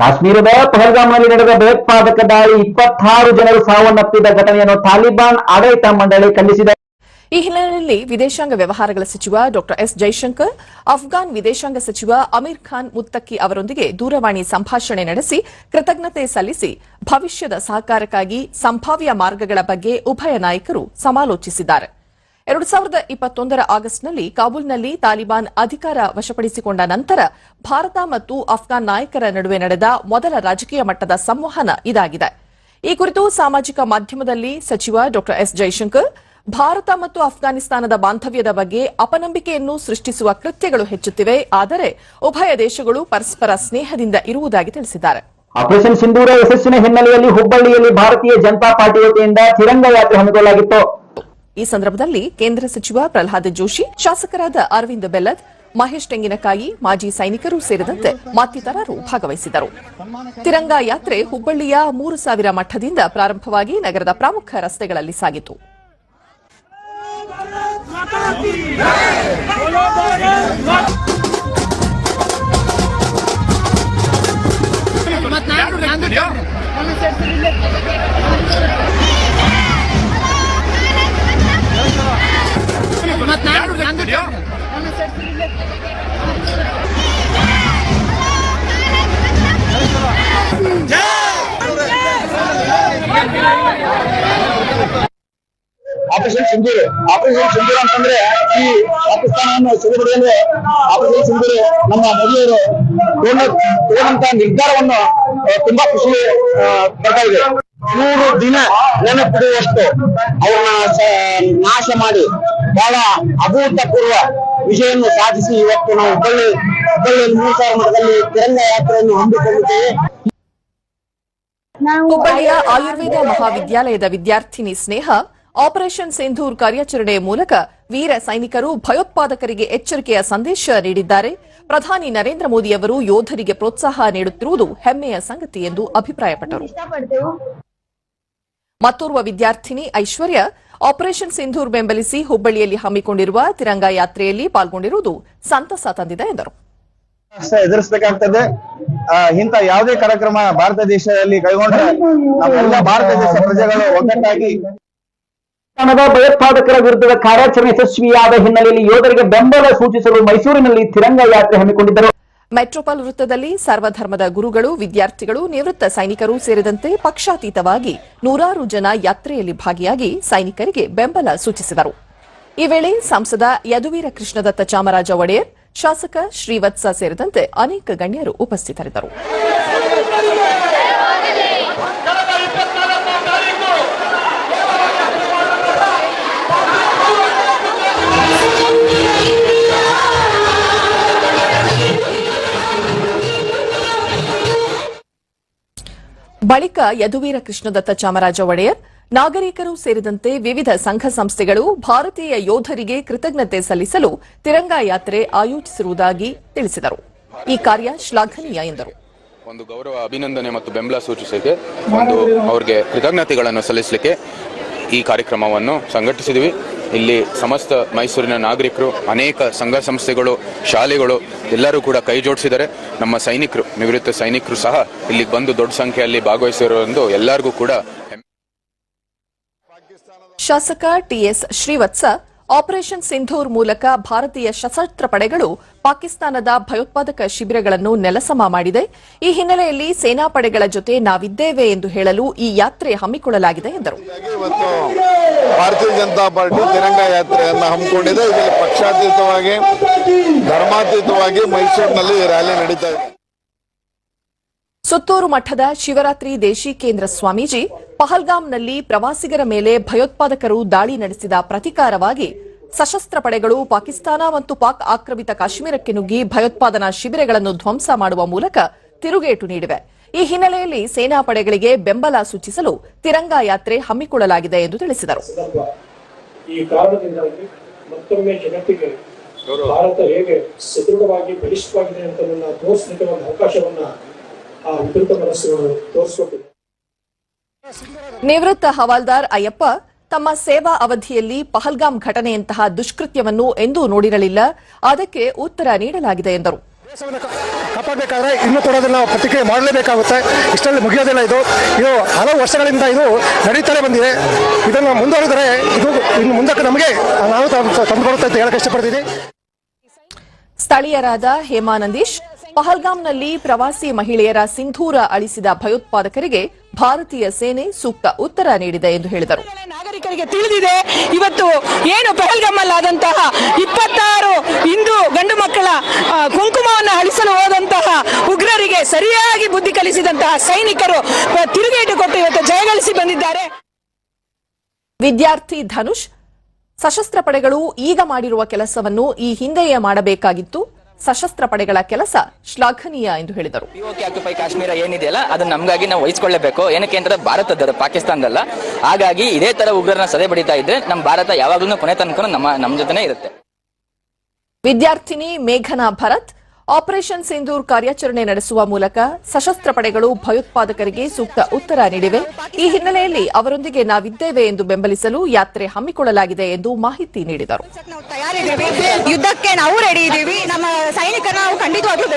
ಕಾಶ್ಮೀರದ ಪಹಲ್ಗಾಮ್ನಲ್ಲಿ ನಡೆದ ಭಯೋತ್ಪಾದಕ ದಾಳಿ ಇಪ್ಪತ್ತಾರು ಜನರು ಸಾವನ್ನಪ್ಪಿದ ಘಟನೆಯನ್ನು ತಾಲಿಬಾನ್ ಆಡಳಿತ ಮಂಡಳಿ ಖಂಡಿಸಿದೆ. ಈ ಹಿನ್ನೆಲೆಯಲ್ಲಿ ವಿದೇಶಾಂಗ ವ್ಯವಹಾರಗಳ ಸಚಿವ ಡಾ ಎಸ್ ಜೈಶಂಕರ್, ಅಫ್ಘಾನ್ ವಿದೇಶಾಂಗ ಸಚಿವ ಅಮೀರ್ ಖಾನ್ ಮುತ್ತಕ್ಕಿ ಅವರೊಂದಿಗೆ ದೂರವಾಣಿ ಸಂಭಾಷಣೆ ನಡೆಸಿ ಕೃತಜ್ಞತೆ ಸಲ್ಲಿಸಿ ಭವಿಷ್ಯದ ಸಹಕಾರಕ್ಕಾಗಿ ಸಂಭಾವ್ಯ ಮಾರ್ಗಗಳ ಬಗ್ಗೆ ಉಭಯ ನಾಯಕರು ಸಮಾಲೋಚಿಸಿದ್ದಾರೆ. ಎರಡು ಸಾವಿರದ ಇಪ್ಪತ್ತೊಂದರ ಆಗಸ್ಟ್ನಲ್ಲಿ ಕಾಬೂಲ್ನಲ್ಲಿ ತಾಲಿಬಾನ್ ಅಧಿಕಾರ ವಶಪಡಿಸಿಕೊಂಡ ನಂತರ ಭಾರತ ಮತ್ತು ಅಫ್ಘಾನ್ ನಾಯಕರ ನಡುವೆ ನಡೆದ ಮೊದಲ ರಾಜಕೀಯ ಮಟ್ಟದ ಸಂವಹನ ಇದಾಗಿದೆ. ಈ ಕುರಿತು ಸಾಮಾಜಿಕ ಮಾಧ್ಯಮದಲ್ಲಿ ಸಚಿವ ಡಾ ಎಸ್ ಜೈಶಂಕರ್, ಭಾರತ ಮತ್ತು ಅಫ್ಘಾನಿಸ್ತಾನದ ಬಾಂಧವ್ಯದ ಬಗ್ಗೆ ಅಪನಂಬಿಕೆಯನ್ನು ಸೃಷ್ಟಿಸುವ ಕೃತ್ಯಗಳು ಹೆಚ್ಚುತ್ತಿವೆ, ಆದರೆ ಉಭಯ ದೇಶಗಳು ಪರಸ್ಪರ ಸ್ನೇಹದಿಂದ ಇರುವುದಾಗಿ ತಿಳಿಸಿದ್ದಾರೆ. ಆಪರೇಷನ್ ಸಿಂಧೂರ ಯಶಸ್ಸಿನ ಹಿನ್ನೆಲೆಯಲ್ಲಿ ಹುಬ್ಬಳ್ಳಿಯಲ್ಲಿ ಭಾರತೀಯ ಜನತಾ ಪಾರ್ಟಿ ವತಿಯಿಂದ ತಿರಂಗ ಯಾತ್ರೆ ಹಮ್ಮಿಕೊಳ್ಳಲಾಗಿತ್ತು. ಈ ಸಂದರ್ಭದಲ್ಲಿ ಕೇಂದ್ರ ಸಚಿವ ಪ್ರಹ್ಲಾದ್ ಜೋಶಿ, ಶಾಸಕರಾದ ಅರವಿಂದ್ ಬೆಲ್ಲದ್, ಮಹೇಶ್ ತೆಂಗಿನಕಾಯಿ, ಮಾಜಿ ಸೈನಿಕರು ಸೇರಿದಂತೆ ಮತ್ತಿತರರು ಭಾಗವಹಿಸಿದರು ತಿರಂಗ ಯಾತ್ರೆ ಹುಬ್ಬಳ್ಳಿಯ ಮೂರು ಸಾವಿರ ಮಠದಿಂದ ಪ್ರಾರಂಭವಾಗಿ ನಗರದ ಪ್ರಮುಖ ರಸ್ತೆಗಳಲ್ಲಿ ಸಾಗಿತು. ಆಪರೇಷನ್ ಸಿಂಧೂರು ಆಪರೇಷನ್ ಸಿಂಧೂರು ಅಂತಂದ್ರೆ ಈ ಪಾಕಿಸ್ತಾನವನ್ನು ಸಿಗಬಿಡಲು ಆಪರೇಷನ್ ಸಿಂಧೂರು ನಮ್ಮ ಮೋದಿಯವರು ತಗೊಂಡಂತ ನಿರ್ಧಾರವನ್ನು ತುಂಬಾ ಖುಷಿ ಬರ್ತಾ ಇದೆ. ಮೂರು ದಿನ ನೆನಪಿಡುವಷ್ಟು ಅವ್ರನ್ನ ನಾಶ ಮಾಡಿ ಬಹಳ ಅಭೂತಪೂರ್ವ ವಿಜಯವನ್ನು ಸಾಧಿಸಿ ಇವತ್ತು ನಾವು ಹುಬ್ಬಳ್ಳಿ ಹುಬ್ಬಳ್ಳಿಯಲ್ಲಿ ಮೂರು ಸಾವಿರ ಮಠದಲ್ಲಿ ತಿರಂಗ ಯಾತ್ರೆಯನ್ನು ಹಮ್ಮಿಕೊಂಡಿದ್ದೇವೆ. ಹುಬ್ಬಳ್ಳಿಯ ಆಯುರ್ವೇದ ಮಹಾವಿದ್ಯಾಲಯದ ವಿದ್ಯಾರ್ಥಿನಿ ಸ್ನೇಹ ಆಪರೇಷನ್ ಸಿಂಧೂರ್ ಕಾರ್ಯಾಚರಣೆಯ ಮೂಲಕ ವೀರ ಸೈನಿಕರು ಭಯೋತ್ಪಾದಕರಿಗೆ ಎಚ್ಚರಿಕೆಯ ಸಂದೇಶ ನೀಡಿದ್ದಾರೆ. ಪ್ರಧಾನಿ ನರೇಂದ್ರ ಮೋದಿ ಅವರು ಯೋಧರಿಗೆ ಪ್ರೋತ್ಸಾಹ ನೀಡುತ್ತಿರುವುದು ಹೆಮ್ಮೆಯ ಸಂಗತಿ ಎಂದು ಅಭಿಪ್ರಾಯಪಟ್ಟರು. ಮತ್ತೋರ್ವ ವಿದ್ಯಾರ್ಥಿನಿ ಐಶ್ವರ್ಯ ಆಪರೇಷನ್ ಸಿಂಧೂರ್ ಬೆಂಬಲಿಸಿ ಹುಬ್ಬಳ್ಳಿಯಲ್ಲಿ ಹಮ್ಮಿಕೊಂಡಿರುವ ತಿರಂಗ ಯಾತ್ರೆಯಲ್ಲಿ ಪಾಲ್ಗೊಂಡಿರುವುದು ಸಂತಸ ತಂದಿದೆ ಎಂದರು. ಎದುರಿಸಬೇಕಾಗ್ತದೆ. ಇಂತ ಇಂಥ ಯಾವುದೇ ಕಾರ್ಯಕ್ರಮ ಭಾರತ ದೇಶದಲ್ಲಿ ಕೈಗೊಂಡ್ರೆ ನಮ್ಮೆಲ್ಲ ಭಾರತ ದೇಶ ಪ್ರಜೆಗಳು ಒಗ್ಗಟ್ಟಾಗಿ ಭಯೋತ್ಪಾದಕರ ವಿರುದ್ಧದ ಕಾರ್ಯಾಚರಣೆ ಯಶಸ್ವಿಯಾದ ಹಿನ್ನೆಲೆಯಲ್ಲಿ ಯೋಧರಿಗೆ ಬೆಂಬಲ ಸೂಚಿಸಲು ಮೈಸೂರಿನಲ್ಲಿ ತಿರಂಗ ಯಾತ್ರೆ ಹಮ್ಮಿಕೊಂಡಿದ್ದರು. ಮೆಟ್ರೋಪಾಲ್ ವೃತ್ತದಲ್ಲಿ ಸರ್ವಧರ್ಮದ ಗುರುಗಳು, ವಿದ್ಯಾರ್ಥಿಗಳು, ನಿವೃತ್ತ ಸೈನಿಕರು ಸೇರಿದಂತೆ ಪಕ್ಷಾತೀತವಾಗಿ ನೂರಾರು ಜನ ಯಾತ್ರೆಯಲ್ಲಿ ಭಾಗಿಯಾಗಿ ಸೈನಿಕರಿಗೆ ಬೆಂಬಲ ಸೂಚಿಸಿದರು. ಈ ವೇಳೆ ಸಂಸದ ಯದುವೀರ ಕೃಷ್ಣದತ್ತ ಚಾಮರಾಜ ಒಡೆಯರ್, ಶಾಸಕ ಶ್ರೀವತ್ಸ ಸೇರಿದಂತೆ ಅನೇಕ ಗಣ್ಯರು ಉಪಸ್ಥಿತರಿದ್ದರು. ಬಳಿಕ ಯದುವೀರ ಕೃಷ್ಣದತ್ತ ಚಾಮರಾಜ ಒಡೆಯರ್, ನಾಗರಿಕರು ಸೇರಿದಂತೆ ವಿವಿಧ ಸಂಘ ಸಂಸ್ಥೆಗಳು ಭಾರತೀಯ ಯೋಧರಿಗೆ ಕೃತಜ್ಞತೆ ಸಲ್ಲಿಸಲು ತಿರಂಗ ಯಾತ್ರೆ ಆಯೋಜಿಸಿರುವುದಾಗಿ ತಿಳಿಸಿದರು. ಈ ಕಾರ್ಯ ಶ್ಲಾಘನೀಯ ಎಂದರು. ಒಂದು ಗೌರವ, ಅಭಿನಂದನೆ ಮತ್ತು ಬೆಂಬಲ ಸೂಚಿಸಲಿಕ್ಕೆ ಒಂದು ಅವರಿಗೆ ಕೃತಜ್ಞತೆಗಳನ್ನು ಸಲ್ಲಿಸಲಿಕ್ಕೆ ಈ ಕಾರ್ಯಕ್ರಮವನ್ನು ಸಂಘಟಿಸಿದ್ವಿ. ಇಲ್ಲಿ ಸಮಸ್ತ ಮೈಸೂರಿನ ನಾಗರಿಕರು, ಅನೇಕ ಸಂಘ ಸಂಸ್ಥೆಗಳು, ಶಾಲೆಗಳು ಎಲ್ಲರೂ ಕೂಡ ಕೈ ಜೋಡಿಸಿದ್ದಾರೆ. ನಮ್ಮ ಸೈನಿಕರು, ನಿವೃತ್ತ ಸೈನಿಕರು ಸಹ ಇಲ್ಲಿಗೆ ಬಂದು ದೊಡ್ಡ ಸಂಖ್ಯೆಯಲ್ಲಿ ಭಾಗವಹಿಸಿರೋದು ಎಲ್ಲರಿಗೂ ಕೂಡ ಶಾಸಕ ಟಿಎಸ್ ಶ್ರೀವತ್ಸ ಆಪರೇಷನ್ ಸಿಂಧೂರ್ ಮೂಲಕ ಭಾರತೀಯ ಸಶಸ್ತ್ರ ಪಡೆಗಳು ಪಾಕಿಸ್ತಾನದ ಭಯೋತ್ಪಾದಕ ಶಿಬಿರಗಳನ್ನು ನೆಲಸಮ ಮಾಡಿದೆ. ಈ ಹಿನ್ನೆಲೆಯಲ್ಲಿ ಸೇನಾಪಡೆಗಳ ಜೊತೆ ನಾವಿದ್ದೇವೆ ಎಂದು ಹೇಳಲು ಈ ಯಾತ್ರೆ ಹಮ್ಮಿಕೊಳ್ಳಲಾಗಿದೆ ಎಂದರು. ಭಾರತೀಯ ಜನತಾ ಪಾರ್ಟಿ ತಿರಂಗ ಯಾತ್ರೆಯನ್ನು ಹಮ್ಮಿಕೊಂಡಿದೆ. ಪಕ್ಷಾತೀತವಾಗಿ, ಧರ್ಮಾತೀತವಾಗಿ ಮೈಸೂರಿನಲ್ಲಿ ರ್ಯಾಲಿ ನಡೀತಾ ಇದೆ. ಸುತ್ತೂರು ಮಠದ ಶಿವರಾತ್ರಿ ದೇಶಿಕೇಂದ್ರ ಸ್ವಾಮೀಜಿ ಪಹಲ್ಗಾಮ್ನಲ್ಲಿ ಪ್ರವಾಸಿಗರ ಮೇಲೆ ಭಯೋತ್ಪಾದಕರು ದಾಳಿ ನಡೆಸಿದ ಪ್ರತಿಕಾರವಾಗಿ ಸಶಸ್ತ್ರ ಪಡೆಗಳು ಪಾಕಿಸ್ತಾನ ಮತ್ತು ಪಾಕ್ ಆಕ್ರಮಿತ ಕಾಶ್ಮೀರಕ್ಕೆ ನುಗ್ಗಿ ಭಯೋತ್ಪಾದನಾ ಶಿಬಿರಗಳನ್ನು ಧ್ವಂಸ ಮಾಡುವ ಮೂಲಕ ತಿರುಗೇಟು ನೀಡಿವೆ. ಈ ಹಿನ್ನೆಲೆಯಲ್ಲಿ ಸೇನಾ ಪಡೆಗಳಿಗೆ ಬೆಂಬಲ ಸೂಚಿಸಲು ತಿರಂಗಾ ಯಾತ್ರೆ ಹಮ್ಮಿಕೊಳ್ಳಲಾಗಿದೆ ಎಂದು ತಿಳಿಸಿದರು. ಈ ಕಾರಣದಿಂದಾಗಿ ಮತ್ತೊಮ್ಮೆ ಜಗತ್ತಿಗೆ ಭಾರತ ಹೇಗೆ ಬಲಿಷ್ಠವಾಗಿದೆ ಅಂತ ತೋರಿಸಲಿಕ್ಕೆ ಒಂದು ಅವಕಾಶವನ್ನ ಆ ವಿಕೃತ ನಿವೃತ್ತ ಹವಾಲ್ದಾರ್ ಅಯ್ಯಪ್ಪ ತಮ್ಮ ಸೇವಾ ಅವಧಿಯಲ್ಲಿ ಪಹಲ್ಗಾಮ್ ಘಟನೆಯಂತಹ ದುಷ್ಕೃತ್ಯವನ್ನು ಎಂದೂ ನೋಡಿರಲಿಲ್ಲ. ಅದಕ್ಕೆ ಉತ್ತರ ನೀಡಲಾಗಿದೆ ಎಂದರು. ಕಾಪಾಡಬೇಕಾದ್ರೆ ಇನ್ನೂ ಕೂಡ ಅದನ್ನು ಪ್ರತಿಕ್ರಿಯೆ ಮಾಡಲೇಬೇಕಾಗುತ್ತೆ. ಇಷ್ಟರಲ್ಲಿ ಮುಗಿಯೋದಿಲ್ಲ ಇದು. ಇದು ಹಲವು ವರ್ಷಗಳಿಂದ ಇದು ನಡೀತಾನೆ ಬಂದಿದೆ. ಇದನ್ನು ಮುಂದುವರೆದರೆ ಇದು ಇನ್ನು ಮುಂದಕ್ಕೆ ನಮಗೆ ನಾವು ತಂದುಕೊಡುತ್ತೆ ಅಂತ ಹೇಳಕ್ಕೆ ಇಷ್ಟಪಡ್ತೀನಿ. ಸ್ಥಳೀಯರಾದ ಹೇಮಾನಂದೀಶ್ ಪಹಲ್ಗಾಮ್ನಲ್ಲಿ ಪ್ರವಾಸಿ ಮಹಿಳೆಯರ ಸಿಂಧೂರ ಅಳಿಸಿದ ಭಯೋತ್ಪಾದಕರಿಗೆ ಭಾರತೀಯ ಸೇನೆ ಸೂಕ್ತ ಉತ್ತರ ನೀಡಿದೆ ಎಂದು ಹೇಳಿದರು. ನಾಗರಿಕರಿಗೆ ತಿಳಿದಿದೆ. ಇವತ್ತು ಏನು ಪಹಲ್ಗಮ್ಮಲ್ಲಿ ಆದಂತಹ ಇಪ್ಪತ್ತಾರು ಹಿಂದೂ ಗಂಡು ಮಕ್ಕಳ ಕುಂಕುಮವನ್ನು ಅಳಿಸಲು ಹೋದಂತಹ ಉಗ್ರರಿಗೆ ಸರಿಯಾಗಿ ಬುದ್ಧಿ ಕಲಿಸಿದಂತಹ ಸೈನಿಕರು ತಿರುಗೇಟು ಕೊಟ್ಟು ಇವತ್ತು ಜಯಗಳಿಸಿ ಬಂದಿದ್ದಾರೆ. ವಿದ್ಯಾರ್ಥಿ ಧನುಷ್ ಸಶಸ್ತ್ರ ಪಡೆಗಳು ಈಗ ಮಾಡಿರುವ ಕೆಲಸವನ್ನು ಈ ಹಿಂದೆಯೇ ಮಾಡಬೇಕಾಗಿತ್ತು. ಸಶಸ್ತ್ರ ಪಡೆಗಳ ಕೆಲಸ ಶ್ಲಾಘನೀಯ ಎಂದು ಹೇಳಿದರು. ಪಿಒಕೆ ಆಕ್ಯುಪೈ ಕಾಶ್ಮೀರ ಏನಿದೆಯಲ್ಲ ಅದನ್ನ ನಮಗಾಗಿ ನಾವು ವಹಿಸಿಕೊಳ್ಳಬೇಕು. ಏನಕ್ಕೆ ಅಂದ್ರೆ ಭಾರತದ ಪಾಕಿಸ್ತಾನದಲ್ಲ. ಹಾಗಾಗಿ ಇದೇ ತರ ಉಗ್ರರನ್ನ ಸದೆ ಬಡಿತಾ ಇದ್ರೆ ನಮ್ಮ ಭಾರತ ಯಾವಾಗಲೂ ಕೊನೆ ತನಕ ನಮ್ಮ ನಮ್ಮ ಜೊತೆನೇ ಇರುತ್ತೆ. ವಿದ್ಯಾರ್ಥಿನಿ ಮೇಘನಾ ಭರತ್ ಆಪರೇಷನ್ ಸಿಂಧೂರ್ ಕಾರ್ಯಾಚರಣೆ ನಡೆಸುವ ಮೂಲಕ ಸಶಸ್ತ್ರ ಪಡೆಗಳು ಭಯೋತ್ಪಾದಕರಿಗೆ ಸೂಕ್ತ ಉತ್ತರ ನೀಡಿವೆ. ಈ ಹಿನ್ನೆಲೆಯಲ್ಲಿ ಅವರೊಂದಿಗೆ ನಾವಿದ್ದೇವೆ ಎಂದು ಬೆಂಬಲಿಸಲು ಯಾತ್ರೆ ಹಮ್ಮಿಕೊಳ್ಳಲಾಗಿದೆ ಎಂದು ಮಾಹಿತಿ ನೀಡಿದರು. ಯುದ್ಧಕ್ಕೆ ನಾವು ರೆಡಿ ಇದ್ದೀವಿ ನಮ್ಮ ಸೈನಿಕರು ನಾವು ಖಂಡಿತವಾಗ್ಲೂ